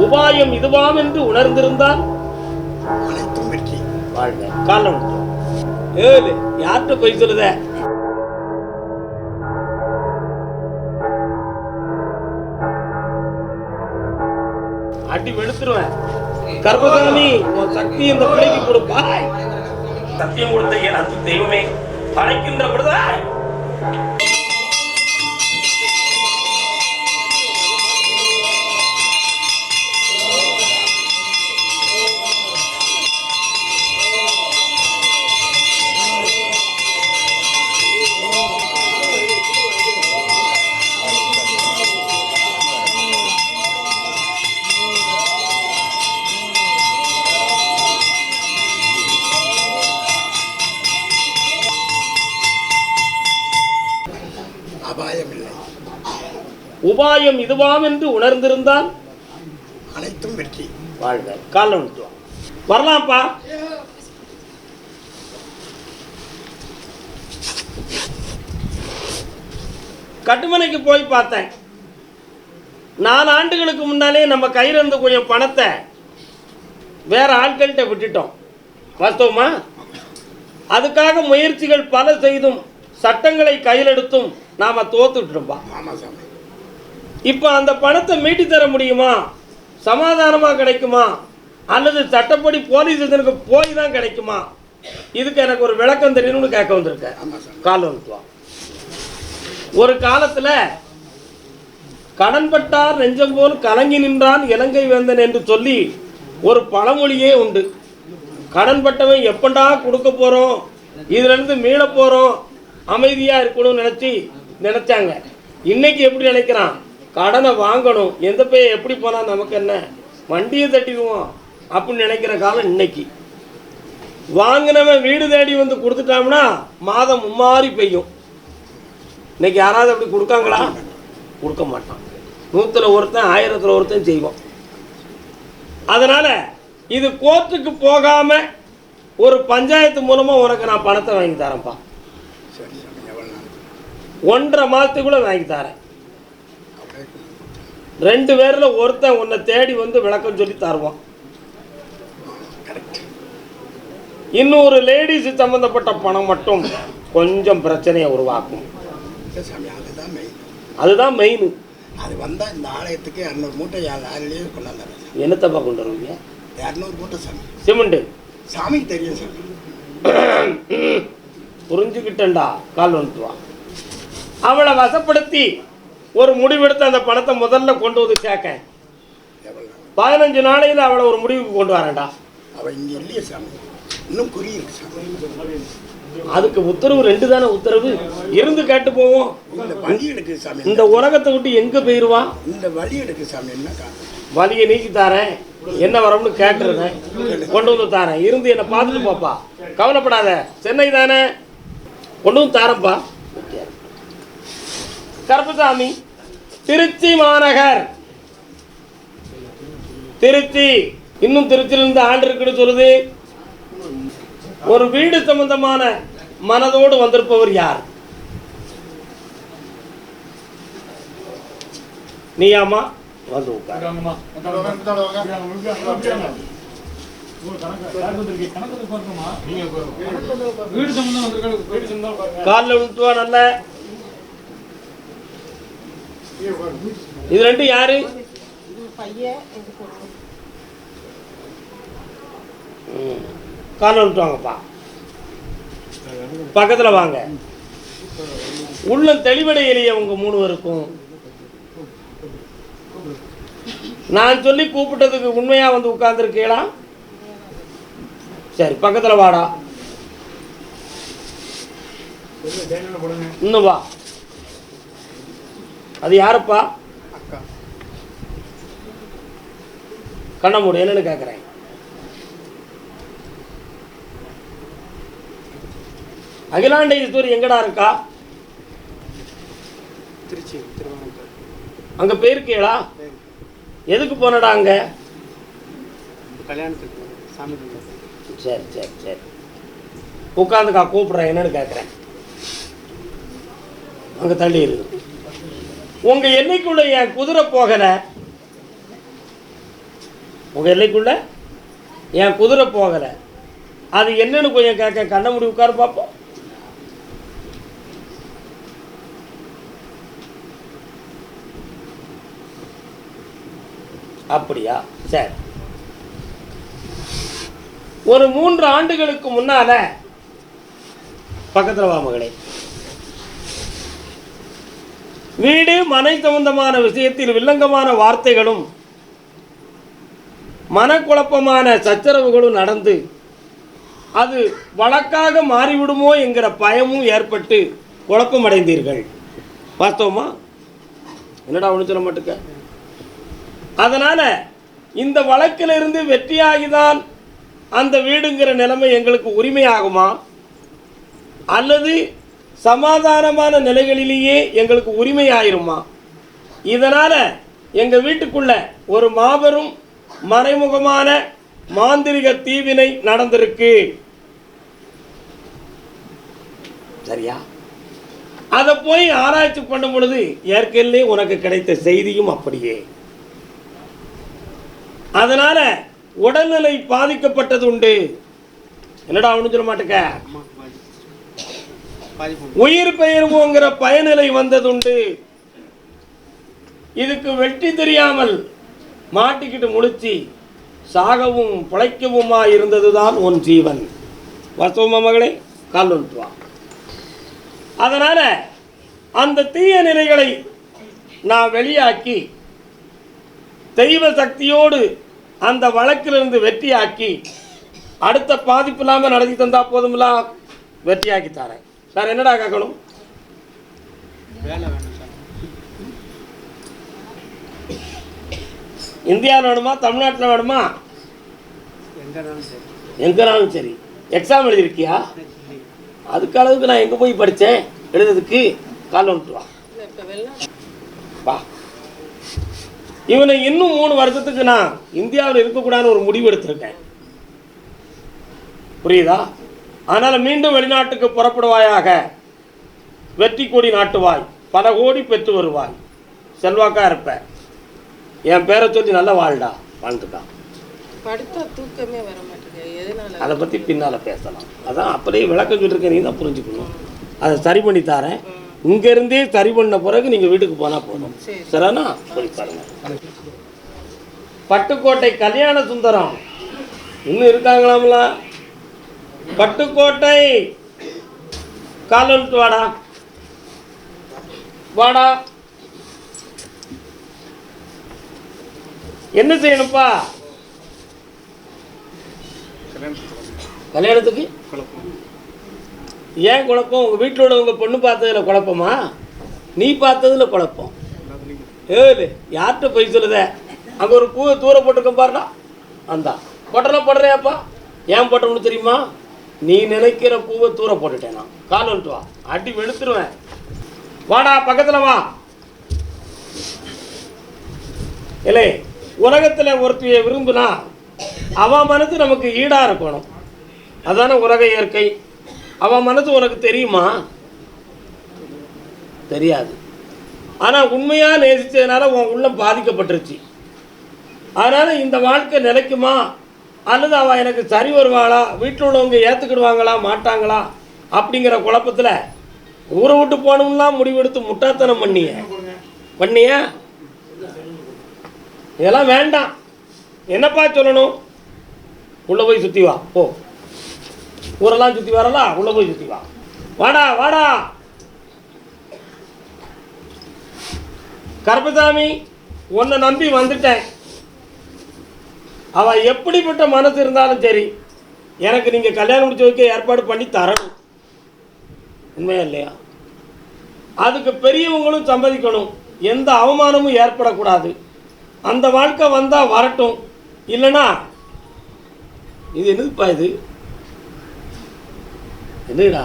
உபாயம் இதுவாம் என்று உணர்ந்திருந்தால்? அனைத்தும் வெற்றி. வாழ்க. காலம் ஏழு யார்கிட்ட போய் சொல்லுத? அடி வெளுத்துருவேன். கர்மசாமி உன் சக்தி இந்த பிள்ளைக்கு கொடுப்பாய். சத்தியம் கொடுத்த என் அன்பு தெய்வமே படைக்கின்ற விடுதாய் உபாயம் இதுவாம் என்று உணர்ந்திருந்தால் அனைத்தும் வெற்றி. வாழ்க. காலம் விட்டுவான் வரலாம்ப்பா கட்டுமனைக்கு போய் பார்த்தேன். நாலு ஆண்டுகளுக்கு முன்னாலே நம்ம கையில் இருந்த கொஞ்சம் பணத்தை வேற ஆட்கள்கிட்ட விட்டுட்டோம். வாஸ்தவமா? அதுக்காக முயற்சிகள் பல செய்தும் சட்டங்களை கையில் எடுத்தும் நாம தோத்துட்டோம்பா. ஆமா சாமி. இப்போ அந்த பணத்தை மீட்டி தர முடியுமா? சமாதானமாக கிடைக்குமா? அல்லது சட்டப்படி போலீஸ் ஸ்டேஷனுக்கு போய் தான் கிடைக்குமா? இதுக்கு எனக்கு ஒரு விளக்கம் தெரியணும்னு கேட்க வந்திருக்கேன் ஆமா சாமி கால் வந்துட்டுவா ஒரு காலத்தில் கடன்பட்டார் நெஞ்சம் போல் கலங்கி நின்றான் இலங்கை வேந்தன் என்று சொல்லி ஒரு பழமொழியே உண்டு. கடன்பட்டவன் எப்பண்டா கொடுக்க போகிறோம் இதுலேருந்து மீள போகிறோம் அமைதியாக இருக்கணும்னு நினச்சி நினச்சாங்க. இன்னைக்கு எப்படி நினைக்கிறான்? கடனை வாங்கணும். எந்த பைய எப்படி போனால் நமக்கு என்ன? வண்டியை தட்டிடுவோம் அப்படின்னு நினைக்கிற காலம் இன்னைக்கு. வாங்கினவன் வீடு தேடி வந்து கொடுத்துட்டான்னா மாதம் மும்மாறி பெய்யும். இன்னைக்கு யாராவது அப்படி கொடுக்காங்களா? கொடுக்க மாட்டான். நூற்றில் ஒருத்தன் ஆயிரத்தில் ஒருத்தன் செய்வோம் அதனால் இது கோர்ட்டுக்கு போகாமல் ஒரு பஞ்சாயத்து மூலமாக உனக்கு நான் பணத்தை வாங்கி தரேன்ப்பா. ஒன்றரை மாதத்துக்குள்ளே வாங்கி தரேன். ரெண்டு பேரில் ஒருத்தன் உன்னை தேடி வந்து விளக்கம் சொல்லி தருவான். கரெக்ட் இன்னொரு லேடிஸ் சம்மந்தப்பட்ட பணம் மட்டும் கொஞ்சம் பிரச்சனையை உருவாக்கும். அதுதான் மெயின் அதுதான் மெயின் அது வந்தால் இந்த ஆலயத்துக்கு இரநூறு மூட்டை லாரிலேயே கொண்டாந்துடுறேன் என்னத்தப்பா கொண்டு வருவீங்க இரநூறு மூட்டை சாமி. சிமெண்ட்டு சாமிக்கு தெரியும் சாமி. புரிஞ்சுக்கிட்டேன்டா கால் வந்துட்டு வா அவளை வசப்படுத்தி ஒரு முடிவெடுத்து அந்த பணத்தை முதல்ல கொண்டு வந்து சேர்க்க. பதினஞ்சு நாளையில் அவளை ஒரு முடிவுக்கு கொண்டு வரேன்டா. அவள் இங்கே இல்லையே சாமி. இன்னும் குறி இருக்கு சாமி. அதுக்கு உத்தரவு ரெண்டு தானே உத்தரவு? இருந்து கேட்டு போவோம். இந்த வழி எடுக்கு சாமி. இந்த உலகத்தை விட்டு எங்கே போயிடுவா இந்த வழி எடுக்கு சாமி என்ன வலியை நீக்கி தாரேன். என்ன வரம்னு கேட்டுருந்தேன் கொண்டு வந்து தாரேன். இருந்து என்னை பார்த்துட்டு போப்பா. கவலைப்படாத. சென்னை தானே? கொண்டு வந்து தாரேன்ப்பா. கருப்பசாமி திருச்சி மாநகர். திருச்சி. இன்னும் திருச்சியிலிருந்து ஆண்டு இருக்குன்னு சொல்லுது. ஒரு வீடு சம்பந்தமான மனதோடு வந்திருப்பவர் யார்? நீயாமா வந்து உட்கார். வீடு சம்பந்தம் வந்திருக்காரு வீடு சம்பந்தம் காலில் விழுத்துவா நல்ல இது ரெண்டு யாரு. காலில் விழுத்துவாங்கப்பா பக்கத்தில் வாங்க உள்ளம் தெளிவடையிலேயே உங்க மூணு பேருக்கும் நான் சொல்லி கூப்பிட்டதுக்கு உண்மையா வந்து உட்கார்ந்துருக்கீங்களா சரி பக்கத்துல வாடா இன்னும் வா அது யாருப்பா? அக்கா. கண்ண மூடு என்னன்னு கேட்குறேன் அகிலாண்ட ஈஸ்வரி எங்கடா இருக்கா? திருச்சி அங்க போயிருக்கீங்களா எதுக்கு போனடா அங்க? கல்யாணத்துக்கு சாமி. சரி சரி சரி. உட்காந்துக்கா கூப்பிட்றேன் என்னன்னு கேட்குறேன் அங்கே தள்ளி இருக்கு உங்கள் எண்ணிக்குள்ள என் குதிரை போகல. உங்கள் எல்லைக்குள்ள என் குதிரை போகல. அது என்னன்னு கொஞ்சம் கேட்க கண்ண முடி உட்கார பார்ப்போம் அப்படியா? சரி. ஒரு மூன்று ஆண்டுகளுக்கு முன்னால பக்கத்தில் வா மகளே. வீடு மனை சம்பந்தமான விஷயத்தில் வில்லங்கமான வார்த்தைகளும் மனக்குழப்பமான சச்சரவுகளும் நடந்து அது வழக்காக மாறிவிடுமோ என்கிற பயமும் ஏற்பட்டு குழப்பமடைந்தீர்கள். வாஸ்தவமா என்னடா ஒன்று சொல்ல மாட்டுக்க? அதனால் இந்த வழக்கிலிருந்து வெற்றியாகிதான் அந்த வீடுங்கிற நிலைமை எங்களுக்கு உரிமையாகுமா? அல்லது சமாதானமான நிலைகளிலேயே எங்களுக்கு உரிமை ஆயிருமா இதனால் எங்கள் வீட்டுக்குள்ள ஒரு மாபெரும் மறைமுகமான மாந்திரிக தீவினை நடந்திருக்கு. சரியா? அதை போய் ஆராய்ச்சி பண்ணும் பொழுது ஏற்கனவே உனக்கு கிடைத்த செய்தியும் அப்படியே. அதனால உடல்நிலை பாதிக்கப்பட்டது உண்டு. என்னடா ஒன்றும் சொல்ல மாட்டேக்க? உயிர் பெயர்வோங்கிற பயனிலை வந்ததுண்டு. இதுக்கு வெற்றி தெரியாமல் மாட்டிக்கிட்டு முழிச்சு சாகவும் பிழைக்கவுமா இருந்ததுதான் உன் ஜீவன். வசவமா மகளே? கால் வா. அதனால அந்த தீய நிலைகளை நான் வெளியாக்கி தெய்வ சக்தியோடு அந்த வழக்கிலிருந்து வெற்றியாக்கி அடுத்த பாதிப்பு இல்லாமல் நடத்தி தந்தால் போதுமில்ல வெற்றியாக்கி தரேன். சார் என்னடா கேட்கணும் இந்தியாவில் வேணுமா தமிழ்நாட்டில் வேணுமா எங்கேனாலும் சரி எக்ஸாம் எழுதியிருக்கியா அதுக்கு அளவுக்கு நான் எங்கே போய் படித்தேன் எழுதுறதுக்கு கால் வந்துட்டு வா இவனை இன்னும் மூணு வருஷத்துக்கு நான் இந்தியாவில் இருக்கக்கூடாதுன்னு ஒரு முடிவு எடுத்திருக்கேன் புரியுதா அதனால் மீண்டும் வெளிநாட்டுக்கு புறப்படுவாயாக. வெற்றி கொடி நாட்டுவாய். பல கோடி பெற்று வருவாய். செல்வாக்கா இருப்ப. என் பேரை சொல்லி நல்லா வாழ்டா. வாழ்ந்துட்டான் படுத்தா தூக்கமே வர மாட்டேங்குது. எதனால? அதை பற்றி பின்னால் பேசலாம். அதான் அப்படியே விளக்கம் சொல்லியிருக்கேன் நீ தான் புரிஞ்சுக்கணும். அதை சரி பண்ணி தரேன். இங்கேருந்தே சரி பண்ண பிறகு நீங்கள் வீட்டுக்கு போனால் போதும். சரி. சரிண்ணா போய் பாருங்க. பட்டுக்கோட்டை கல்யாண சுந்தரம். இன்னும் இருக்காங்களாம்ல? பட்டுக்கோட்டை கால் வாடா. வாடா. என்ன செய்யணும்ப்பா கல்யாணத்துக்கு? ஏன் குழப்பம்? உங்கள் வீட்டில் உள்ளவங்க பொண்ணு பார்த்ததுல குழப்பமா? நீ பார்த்ததுல குழப்பம். ஏழு யார்கிட்ட போய் சொல்லுத? அங்கே ஒரு பூவை தூர போட்டுக்க பாருடா. அந்தா. போட்டலாம் போடுறியாப்பா? ஏன் போட்டோம்னு தெரியுமா? நீ நினைக்கிற பூவை தூர போட்டுட்டேன் நான். கால் வந்துட்டு வா. அடி வெளுத்துருவேன். வாடா பக்கத்தில் வா. இல்லை உலகத்தில் ஒருத்தைய விரும்புனா அவன் மனது நமக்கு ஈடாக இருக்கணும். அதானே உலக இயற்கை. அவன் மனது உனக்கு தெரியுமா? தெரியாது. ஆனால் உண்மையாக நேசித்ததுனால உன் உள்ளம் பாதிக்கப்பட்டுருச்சு. அதனால் இந்த வாழ்க்கை நிலைக்குமா? அல்லது அவள் எனக்கு சரி வருவாளா? வீட்டில் உள்ளவங்க ஏற்றுக்கிடுவாங்களா மாட்டாங்களா? அப்படிங்கிற குழப்பத்தில் ஊரை விட்டு போகணும்லாம் முடிவெடுத்து முட்டாத்தனம் பண்ணிய. பண்ணிய? இதெல்லாம் வேண்டாம். என்னப்பா சொல்லணும்? உள்ளே போய் சுற்றி வா. போ. ஊரெல்லாம் சுற்றி வரலா? உள்ளே போய் சுற்றி வா. வாடா வாடா. கருப்பசாமி உன்னை நம்பி வந்துட்டேன். அவள் எப்படிப்பட்ட மனசு இருந்தாலும் சரி எனக்கு நீங்கள் கல்யாணம் முடிச்சு வைக்க ஏற்பாடு பண்ணி தரணும். உண்மையா இல்லையா? அதுக்கு பெரியவங்களும் சம்மதிக்கணும். எந்த அவமானமும் ஏற்படக்கூடாது. அந்த வாழ்க்கை வந்தால் வரட்டும். இல்லைன்னா இது என்னதுப்பா இது? என்னடா?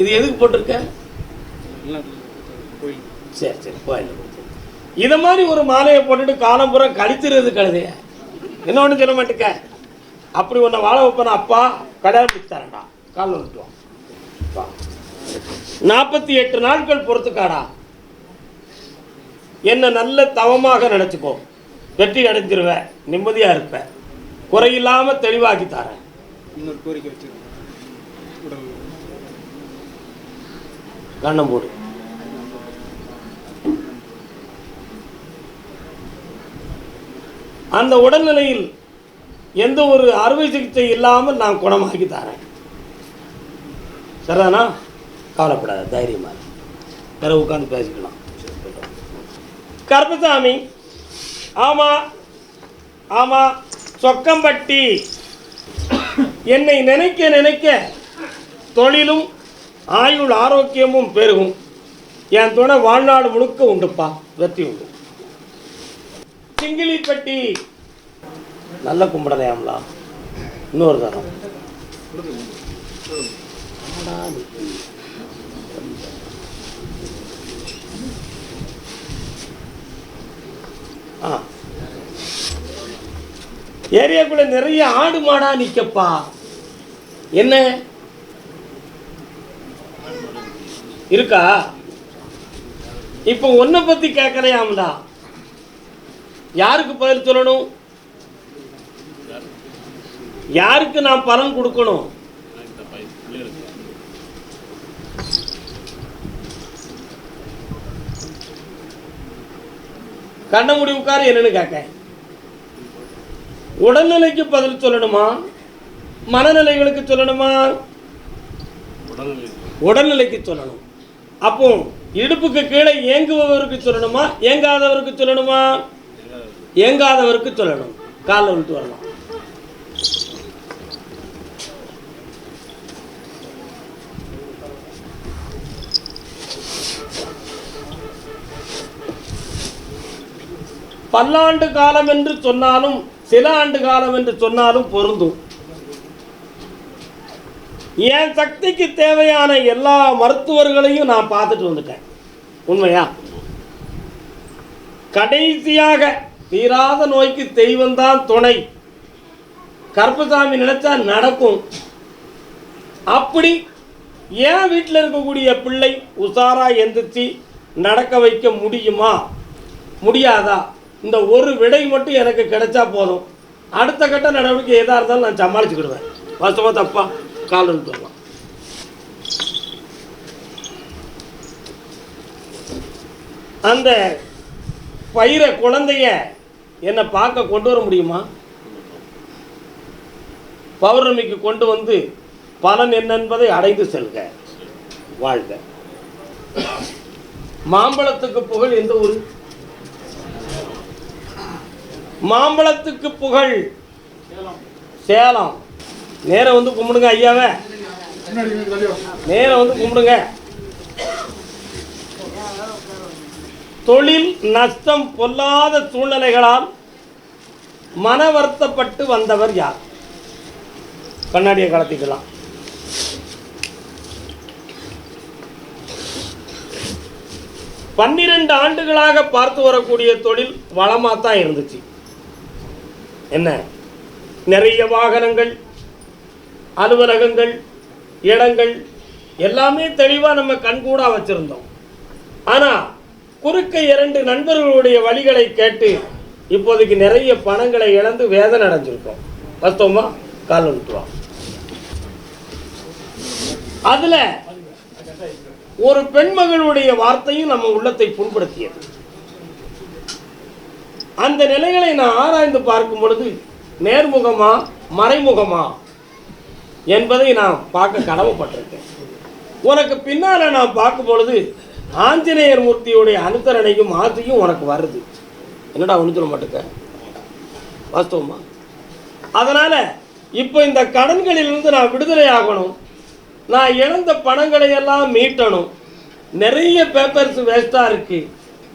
இது எதுக்கு போட்டிருக்க? சரி சரி கோயில் இதை மாதிரி ஒரு மாலையை போட்டுட்டு காலம் பூரா கழித்துறது கழுதைய. என்ன ஒன்று சொல்ல மாட்டேக்க அப்படி உன்னை வாழ வைப்பேன். அப்பா பிடிச்சு தரேன்டா. கால் வந்துட்டு வா. வா. நாற்பத்தி எட்டு நாட்கள் பொறுத்துக்காடா. என்னை நல்ல தவமாக நினச்சிக்கோ. வெற்றி அடைஞ்சிருவேன் நிம்மதியாக இருப்பேன் குறையில்லாமல் தெளிவாக்கி தரேன். இன்னொரு கோரிக்கை உடல் கண்ணம் போடு. அந்த உடல்நிலையில் எந்த ஒரு அறுவை சிகிச்சை இல்லாமல் நான் குணமாக்கி தரேன். சரிதானா? கவலைப்படாத தைரியமாக வேறு உட்காந்து பேசிக்கலாம். கருப்பசாமி ஆமாம் ஆமாம் சொக்கம்பட்டி. என்னை நினைக்க நினைக்க தொழிலும் ஆயுள் ஆரோக்கியமும் பெருகும். என் துணை வாழ்நாடு முழுக்க உண்டுப்பா வெற்றி உண்டு. சிங்கிலிப்பட்டி. நல்ல கும்பிடலையாம்லா இன்னொரு தரம். என்னடா ஏரியாக்குள்ள நிறைய ஆடு மாடா நிக்கப்பா. என்ன? இருக்கா? இப்போ உன்னை பத்தி கேட்கலையாம்டா யாருக்கு பதில் சொல்லணும்? யாருக்கு நான் பலன் கொடுக்கணும்? கண்ண முடிவுக்கார உட்காரு என்னன்னு கேட்க உடல்நிலைக்கு பதில் சொல்லணுமா? மனநிலைகளுக்கு சொல்லணுமா? உடல்நிலைக்கு சொல்லணும். அப்போ இடுப்புக்கு கீழே ஏங்குபவருக்கு சொல்லணுமா? ஏங்காதவருக்கு சொல்லணுமா? ஏங்காதவருக்கு சொல்லணும். காலில் விட்டு வரலாம். பல்லாண்டு காலம் என்று சொன்னாலும் சில ஆண்டு காலம் என்று சொன்னாலும் பொருந்தும். என் சக்திக்கு தேவையான எல்லா மருத்துவர்களையும் நான் பார்த்துட்டு வந்துட்டேன். உண்மையா? கடைசியாக தீராத நோய்க்கு தெய்வம்தான் துணை. கருப்பசாமி நினைச்சா நடக்கும். அப்படி ஏன் வீட்டில் இருக்கக்கூடிய பிள்ளை உசாரா எந்திரிச்சு நடக்க வைக்க முடியுமா? முடியாதா? இந்த ஒரு விடை மட்டும் எனக்கு கிடைச்சா போதும். அடுத்த கட்ட நடவடிக்கை எதாக இருந்தாலும் நான் சமாளிச்சுக்கிடுவேன். வாஸ்தவா தப்பா? கால் எடுத்து அந்த பயிரை குழந்தைய என்னை பார்க்க கொண்டு வர முடியுமா? பௌர்ணமிக்கு கொண்டு வந்து பலன் என்ன என்பதை அடைந்து செல்க. வாழ்க. மாம்பழத்துக்கு புகழ் எந்த ஊர்? மாம்பழத்துக்கு புகழ் சேலம். நேரம் வந்து கும்பிடுங்க ஐயாவை. நேரம் வந்து கும்பிடுங்க. தொழில் நஷ்டம் பொல்லாத சூழ்நிலைகளால் மன வருத்தப்பட்டு வந்தவர் யார்? கண்ணாடியை கலத்திக்கலாம். பன்னிரண்டு ஆண்டுகளாக பார்த்து வரக்கூடிய தொழில் வளமாக தான் இருந்துச்சு. என்ன? நிறைய வாகனங்கள் அலுவலகங்கள் இடங்கள் எல்லாமே தெளிவாக நம்ம கண்கூடாக வச்சுருந்தோம். ஆனால் குறுக்க இரண்டு நண்பர்களுடைய வழிகளை கேட்டு இப்போதைக்கு நிறைய பணங்களை இழந்து வேதனை அடைஞ்சிருக்கோம். வாஸ்தவமா கால் விட்டுருவோம் அதில் ஒரு பெண்மகளுடைய வார்த்தையும் நம்ம உள்ளத்தை புண்படுத்தியது. அந்த நிலைகளை நான் ஆராய்ந்து பார்க்கும் பொழுது நேர்முகமா மறைமுகமா என்பதை நான் பார்க்க கடமைப்பட்டிருக்கேன். உனக்கு பின்னால நான் பார்க்கும் பொழுது ஆஞ்சநேயர் மூர்த்தியுடைய அனுத்தரணையும் ஆசையும் உனக்கு வருது. என்னடா ஒன்று சொல்ல மாட்டேங்க வாஸ்தவமா? அதனால் இப்போ இந்த கடன்களிலிருந்து நான் விடுதலை ஆகணும். நான் இழந்த பணங்களை எல்லாம் மீட்டணும். நிறைய பேப்பர்ஸ் வேஸ்ட்டாக இருக்குது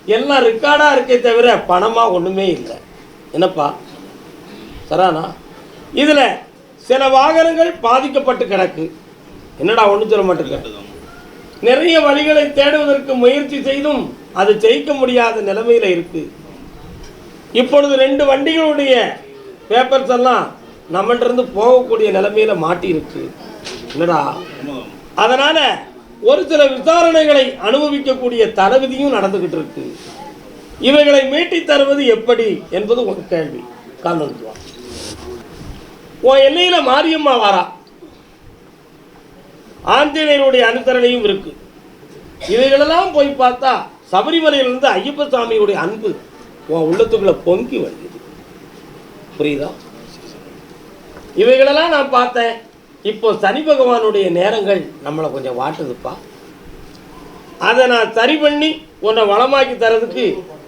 எல்லாம் ரெக்கார்டாக இருக்கே தவிர பணமாக ஒன்றுமே இல்லை. என்னப்பா? சரானா? இதில் சில வாகனங்கள் பாதிக்கப்பட்டு கிடக்கு. என்னடா ஒன்றும் சொல்ல மாட்டேங்க நிறைய வழிகளை தேடுவதற்கு முயற்சி செய்தும் அது ஜெயிக்க முடியாத நிலைமையில் இருக்கு. இப்பொழுது ரெண்டு வண்டிகளுடைய பேப்பர்ஸ் எல்லாம் நம்மகிட்ட போகக்கூடிய நிலைமையில மாட்டி இருக்கு என்னடா? அதனால ஒரு சில விசாரணைகளை அனுபவிக்கக்கூடிய தளபதியும் நடந்துகிட்டு இருக்கு. இவைகளை மீட்டித் தருவது எப்படி என்பது ஒரு கேள்வி. காணொலிக்குவா உன் எல்லையில மாரியம்மா வாரா. ஆஞ்சநேயருடைய அனுசரணையும் இருக்கு. இவைகளெல்லாம் போய் பார்த்தா சபரிமலையிலிருந்து ஐயப்ப சாமியுடைய அன்பு உன் உள்ளத்துக்குள்ள பொங்கி வருது. புரியுதா? இவைகளெல்லாம் நான் பார்த்தேன். இப்போ சனி பகவானுடைய நேரங்கள் நம்மளை கொஞ்சம் வாட்டுதுப்பா. அதை நான் சரி பண்ணி உன்னை வளமாக்கி தரதுக்கு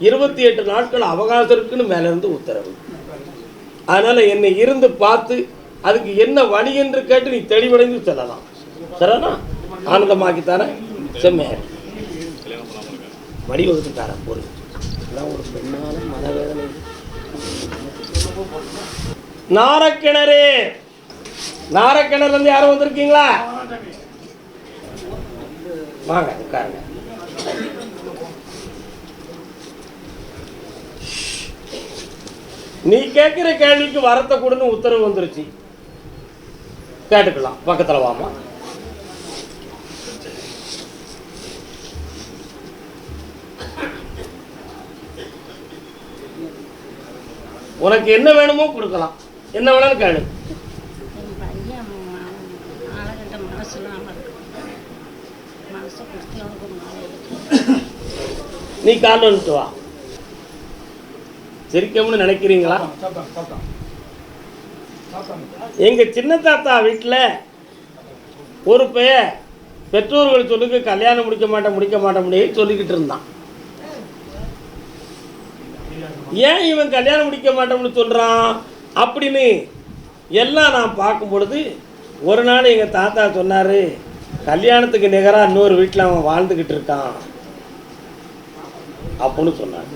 இருபத்தி எட்டு நாட்கள் அவகாசம் இருக்குன்னு மேலேருந்து உத்தரவு. அதனால் என்னை இருந்து பார்த்து அதுக்கு என்ன வழி என்று கேட்டு நீ தெளிவடைந்து செல்லலாம். சரிண்ணா ஆனந்தமாக்கி தரேன் வடிவகுத்துட்டார? பொருள். இதெல்லாம் ஒரு பெண்ணால மனவேதனை. நாரக்கிணறு. நாரக்கிணறுல யாரும் வந்திருக்கீங்களா? வாங்க உட்காருங்க. நீ கேட்குற கேள்விக்கு வரத்தை கொடுன்னு உத்தரவு வந்துருச்சு. கேட்டுக்கலாம். பக்கத்தில் வாமா உனக்கு என்ன வேணுமோ கொடுக்கலாம். என்ன வேணாலும் கேளு. நீ கால் வந்துட்டு வா. சிரிக்கணும்னு நினைக்கிறீங்களா? எங்க சின்ன தாத்தா வீட்டில் ஒரு பைய பெற்றோர்கள் சொல்லுக்கு கல்யாணம் முடிக்க மாட்டேன் முடிக்க மாட்டேன் சொல்லிக்கிட்டு இருந்தான். ஏன் இவன் கல்யாணம் முடிக்க மாட்டோம்னு சொல்கிறான் அப்படின்னு எல்லாம் நான் பார்க்கும் பொழுது ஒரு நாள் எங்கள் தாத்தா சொன்னார் கல்யாணத்துக்கு நிகராக இன்னொரு வீட்டில் அவன் வாழ்ந்துக்கிட்டு இருக்கான். அப்படின்னு சொன்னார்.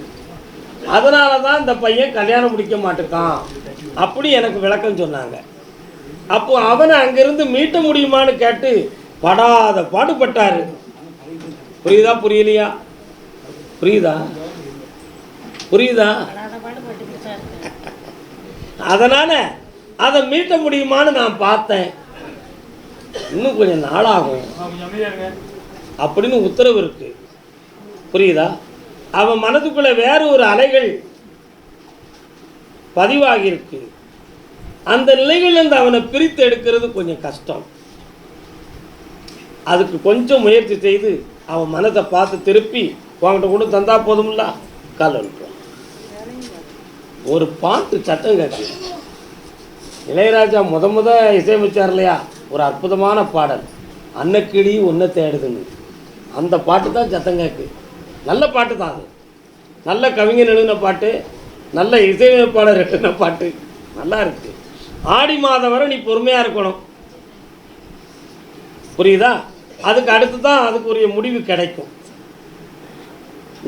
அதனால தான் இந்த பையன் கல்யாணம் முடிக்க மாட்டேக்கான் அப்படி எனக்கு விளக்கம் சொன்னாங்க. அப்போ அவனை அங்கேருந்து மீட்ட முடியுமான்னு கேட்டு படாத பாடுபட்டாரு. புரியுதா புரியலையா? புரியுதா? புரியுதா? அதனால் அதனால அதை மீட்ட முடியுமான்னு நான் பார்த்தேன். இன்னும் கொஞ்சம் நாளாகும். அப்படின்னு உத்தரவு இருக்கு. புரியுதா? அவன் மனதுக்குள்ள வேற ஒரு அலைகள் பதிவாகி இருக்கு அந்த நிலைகள்லேருந்து அவனை பிரித்து எடுக்கிறது கொஞ்சம் கஷ்டம். அதுக்கு கொஞ்சம் முயற்சி செய்து அவன் மனதை பார்த்து திருப்பி உன்கிட்ட கொண்டு தந்தா போதும்ல? கால் அனுப்புவான் ஒரு பாட்டு சட்டம் கேட்கு இளையராஜா முத முத இசையமைச்சார் இல்லையா? ஒரு அற்புதமான பாடல். அன்னக்கிளி ஒன்றை தேடுதுன்னு. அந்த பாட்டு தான் சத்தம் கேட்கு நல்ல பாட்டு தான் அது. நல்ல கவிஞர் எழுதின பாட்டு நல்ல இசையமைப்பாளர் எழுதின பாட்டு. நல்லா இருக்கு. ஆடி மாதம் வரை நீ பொறுமையாக இருக்கணும். புரியுதா? அதுக்கு அடுத்து தான் அதுக்குரிய முடிவு கிடைக்கும்.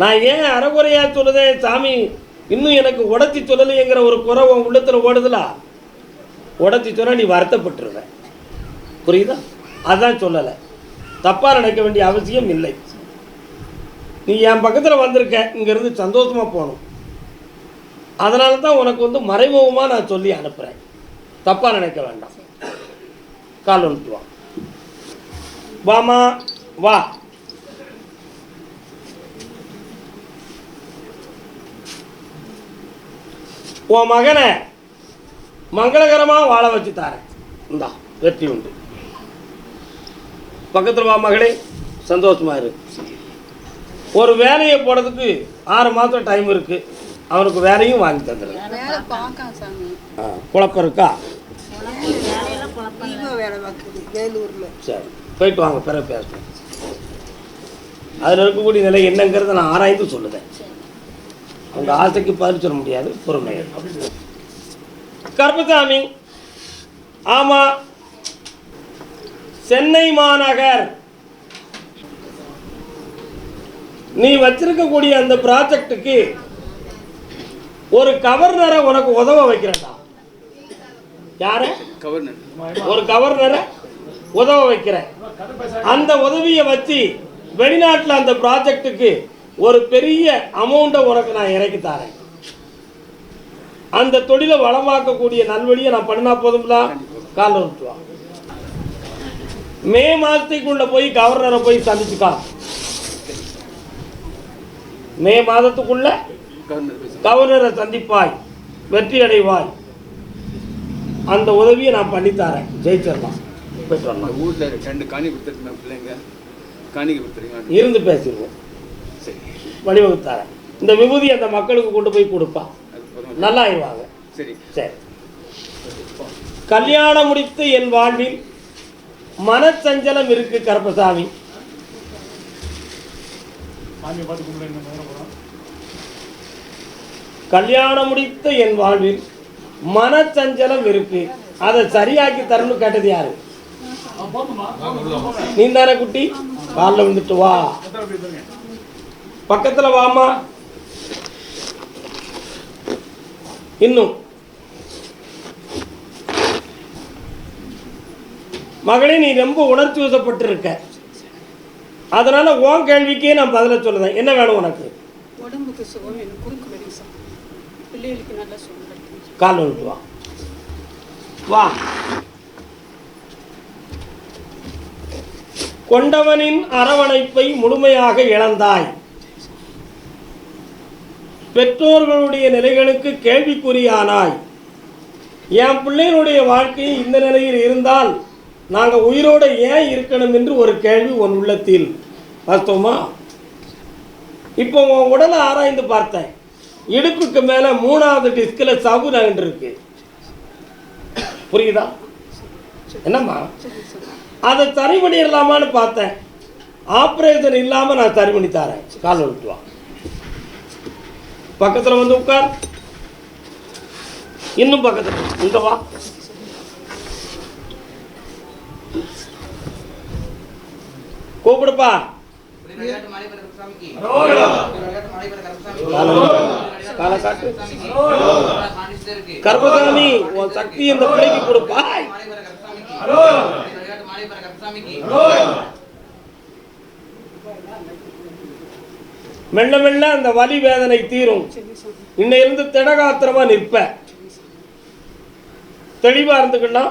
நான் ஏன் அறகுறையாக சொல்லுதேன் சாமி இன்னும் எனக்கு உடச்சி சொல்லலைங்கிற ஒரு குறை உன் உள்ளத்தில் ஓடுதலா? உடச்சி சொன்னால் நீ வருத்தப்பட்டுருவ. புரியுதா? அதான் சொல்லலை. தப்பாக நினைக்க வேண்டிய அவசியம் இல்லை. நீ என் பக்கத்தில் வந்திருக்க இங்கேருந்து சந்தோஷமாக போகணும். அதனால தான் உனக்கு வந்து மறைமுகமாக நான் சொல்லி அனுப்புகிறேன் தப்பாக நினைக்க வேண்டாம். கால் வந்துட்டு வா. வாமா வா. உன் மகனை மங்களகரமாக வாழ வச்சு தாரேன். இந்தா வெற்றி உண்டு. பக்கத்தில் வா மகளே சந்தோஷமா இரு. ஒரு வேலையை போடுறதுக்கு ஆறு மாதம் டைம் இருக்கு. அவனுக்கு வேலையும் வாங்கி தந்துடுறேன். குழப்பம் இருக்கா? சரி போயிட்டு வாங்க பிறகு பேசுவோம். அதில் இருக்கக்கூடிய நிலை என்னங்கிறத நான் ஆராய்ந்து சொல்லுதேன் உங்கள் ஆசைக்கு பதில் சொல்ல முடியாது பொறுமை. கருப்பசாமி ஆமாம் சென்னை மாநகர். நீ வச்சிருக்கக்கூடிய அந்த ப்ராஜெக்ட்டுக்கு ஒரு கவர்னரை உனக்கு உதவ வைக்கிறேன்டா. யார? கவர்னர் ஒரு கவர்னரை உதவ வைக்கிறேன். அந்த உதவியை வச்சு வெளிநாட்டில் அந்த ப்ராஜெக்ட்டுக்கு ஒரு பெரிய அமௌண்ட்டை உனக்கு நான் இறக்கி தரேன். அந்த தொழிலை வளமாக்கக்கூடிய நல்வழியை நான் பண்ணினா போதும்ல கால விட்டுவா மே மாதத்துக்குள்ள போய் கவர்னரை போய் சந்திச்சுக்கா. மே மாதத்துக்குள்ள கவர்னர் சந்திப்பாய் வெற்றி அடைவாய். அந்த உதவியை நான் பண்ணித்தரேன் ஜெயிச்சிடலாம். போயிட்டு வரலாம். ஊர்ல ரெண்டு காணி கொடுத்துருக்கேன் பிள்ளைங்க. காணிக்கை கொடுத்துருங்க இருந்து பேசிடுவோம். சரி வழிவகுத்தாரேன் இந்த விபூதி அந்த மக்களுக்கு கொண்டு போய் கொடுப்பா. நல்லா ஆயிடுவாங்க. சரி. சரி. கல்யாணம் முடித்து என் வாழ்வில் மனச்சஞ்சலம் இருக்கு கருப்பசாமி. கல்யாணம் முடித்த என் வாழ்வில் மனச்சஞ்சலம் இருக்கு. அதை சரியாக்கி தரணும்னு கேட்டது யாரு? நீ தானே குட்டி? காலில் விழுந்துட்டு வா. பக்கத்துல வாமா இன்னும். மகளே நீ ரொம்ப உணர்ச்சி வசப்பட்டிருக்க அதனால உன் கேள்விக்கே நான் பதில சொல்லுதேன். என்ன வேணும் உனக்கு? உடம்புக்கு சுகம் எனக்கு குறுக்கு வலி பிள்ளைகளுக்கு நல்ல சுகம் கால் விட்டு வா. வா. கொண்டவனின் அரவணைப்பை முழுமையாக இழந்தாய். பெற்றோர்களுடைய நிலைகளுக்கு கேள்விக்குறியானாய். என் பிள்ளைகளுடைய வாழ்க்கை இந்த நிலையில் இருந்தால் நாங்கள் உயிரோடு ஏன் இருக்கணும் என்று ஒரு கேள்வி உன் உள்ளத்தில். வாஸ்தவமா? இப்போ உன் உடலை ஆராய்ந்து பார்த்தேன். இடுப்புக்கு மேலே மூணாவது டிஸ்கில் சவு இருக்கு. புரியுதா? என்னம்மா? அதை சரி பண்ணிடலாமான்னு பார்த்தேன். ஆப்ரேஷன் இல்லாமல் நான் சரி பண்ணி தரேன். கால் விட்டுவான் பக்கத்தில் வந்து உட்கார். இன்னும் பக்கத்தில். இங்க வா. கூப்பிடுப்பா. கர்பசாமி உன் சக்தி இந்த பிள்ளைக்கு கொடுப்பா. மெல்ல மெல்ல அந்த வலி வேதனை தீரும். இன்னையிலிருந்து திடகாத்திரமா நிற்ப. தெளிவா இருந்துக்கன்னா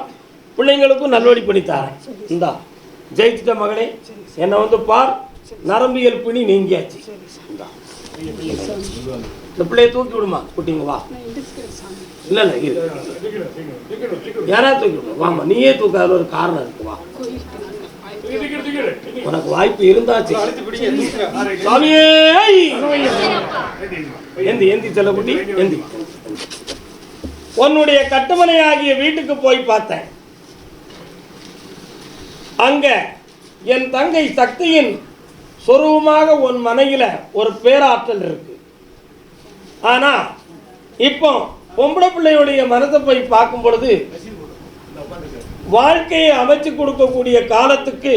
பிள்ளைங்களுக்கும் நல்வழி பண்ணி தரேன் இந்தா ஜெயிச்சிட்ட மகளே என்னை வந்து பார். நரம்பியல் பிணி நீங்கியாச்சு. இந்தா. இந்த பிள்ளைய தூக்கி விடுமா? குட்டிங்க வா. நான் இல்ல இல்ல யாரா தூக்கி விடுமா வாமா நீயே தூக்காத ஒரு காரணம் இருக்கு வா. உனக்கு வாய்ப்பு இருந்தாச்சு. ஏந்தி ஏந்தி செல்லக்குட்டி ஏந்தி. உன்னுடைய கட்டுமனை ஆகிய வீட்டுக்கு போய் பார்த்தேன். அங்க என் தங்கை சக்தியின் சொரூபமாக உன் மனையில ஒரு பேராற்றல் இருக்கு. ஆனா இப்போ பொம்பளை பிள்ளையுடைய மனதை போய் பார்க்கும் பொழுது வாழ்க்கையை அமைச்சு கொடுக்கக்கூடிய காலத்துக்கு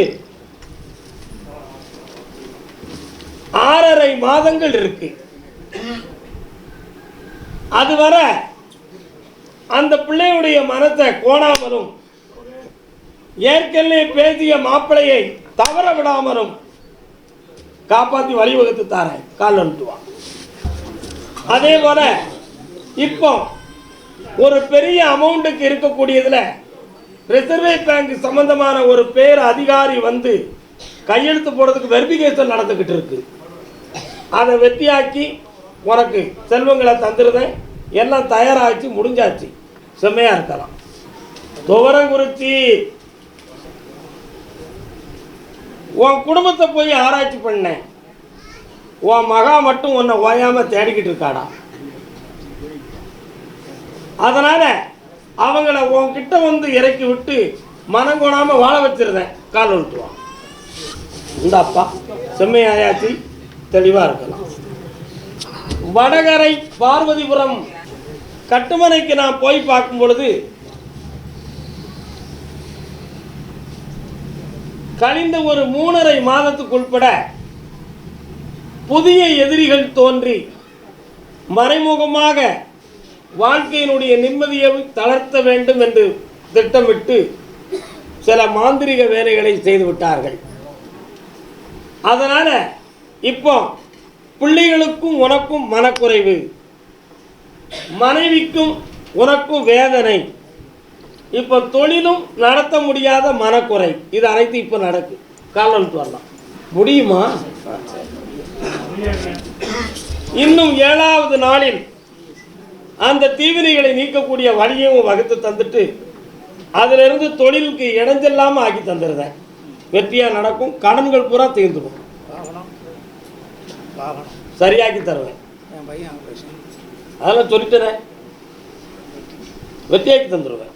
ஆறரை மாதங்கள் இருக்கு. அதுவரை அந்த பிள்ளையுடைய மனத்தை கோணாமலும் ஏற்கனவே பேசிய மாப்பிளையை தவற விடாமலும் காப்பாற்றி வழிவகுத்து தாரேன். கால் அனுப்புவான் அதே போல இப்போ ஒரு பெரிய அமௌண்ட்டுக்கு இருக்கக்கூடியதுல ரிசர்வ் பேங்க் சம்பந்தமான ஒரு பேர் அதிகாரி வந்து கையெழுத்து போடுறதுக்கு வெரிஃபிகேஷன் நடந்துக்கிட்டு இருக்கு. அதை வெற்றியாக்கி உனக்கு செல்வங்களை தந்துருந்தேன். எல்லாம் தயாராகிச்சு முடிஞ்சாச்சு. செம்மையாக இருக்கலாம். துவரங்குறிச்சி உன் குடும்பத்தை போய் ஆராய்ச்சி பண்ணேன். உன் மகா மட்டும் உன்னை ஓயாமல் தேடிக்கிட்டு இருக்காடா. அதனால அவங்கள உன்கிட்ட வந்து இறக்கி விட்டு மனம் கொடாமல் வாழ வச்சிருந்தேன். கால் விட்டுவான் இந்த அப்பா தெளிவாக தெளிவா இருக்கலாம். வடகரை பார்வதிபுரம் கட்டுமனைக்கு நான் போய் பார்க்கும் பொழுது கழிந்த ஒரு மூணரை மாதத்துக்குள்பட புதிய எதிரிகள் தோன்றி மறைமுகமாக வாழ்க்கையினுடைய நிம்மதியை தளர்த்த வேண்டும் என்று திட்டமிட்டு சில மாந்திரிக வேலைகளை செய்து விட்டார்கள். அதனால இப்போ பிள்ளைகளுக்கும் உனக்கும் மனக்குறைவு. மனைவிக்கும் உனக்கும் வேதனை. இப்போ தொழிலும் நடத்த முடியாத மனக்குறை. இது அனைத்து இப்போ நடக்கு. காலம் வரலாம். முடியுமா? இன்னும் ஏழாவது நாளில் அந்த தீவினைகளை நீக்கக்கூடிய வழியையும் வகுத்து தந்துட்டு அதிலிருந்து தொழிலுக்கு இடைஞ்செல்லாமல் ஆக்கி தந்துடுறேன் வெற்றியாக நடக்கும் கடன்கள் பூரா தீர்ந்துடும் சரியாக்கி தருவேன். அதெல்லாம் சொல்லிட்டேனே. வெற்றியாக்கி தந்துடுவேன்